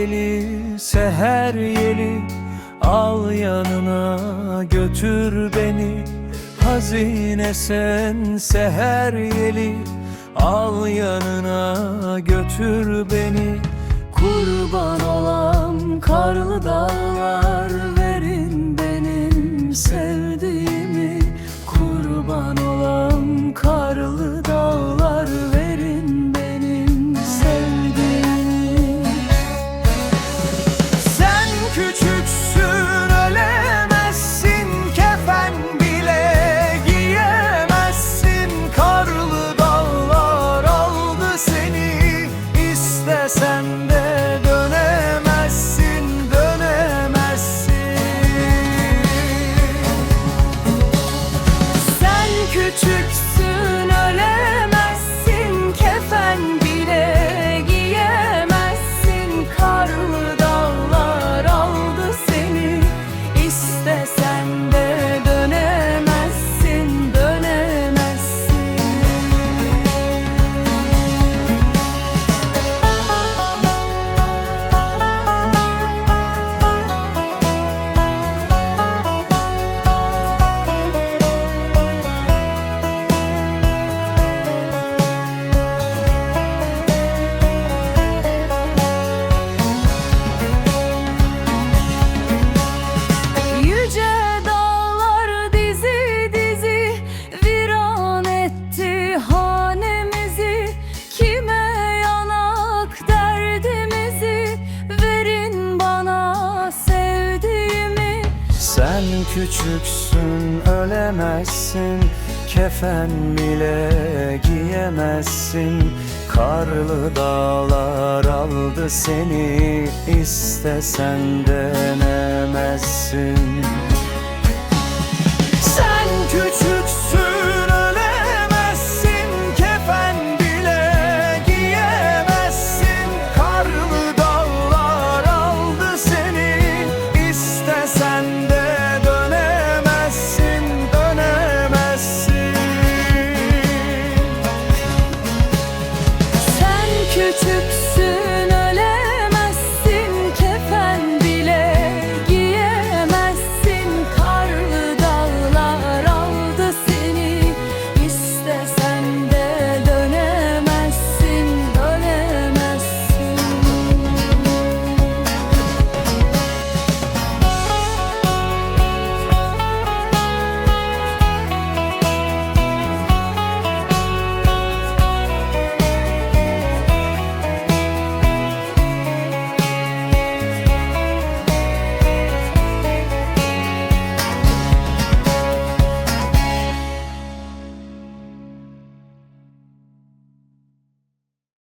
yeli, seher yeli. Al yanına götür beni. Hazine sen seher yeli. Al yanına tricks Sen küçüksün ölemezsin. Kefen bile giyemezsin. Karlı dağlar aldı seni. İstesen denemezsin. küçük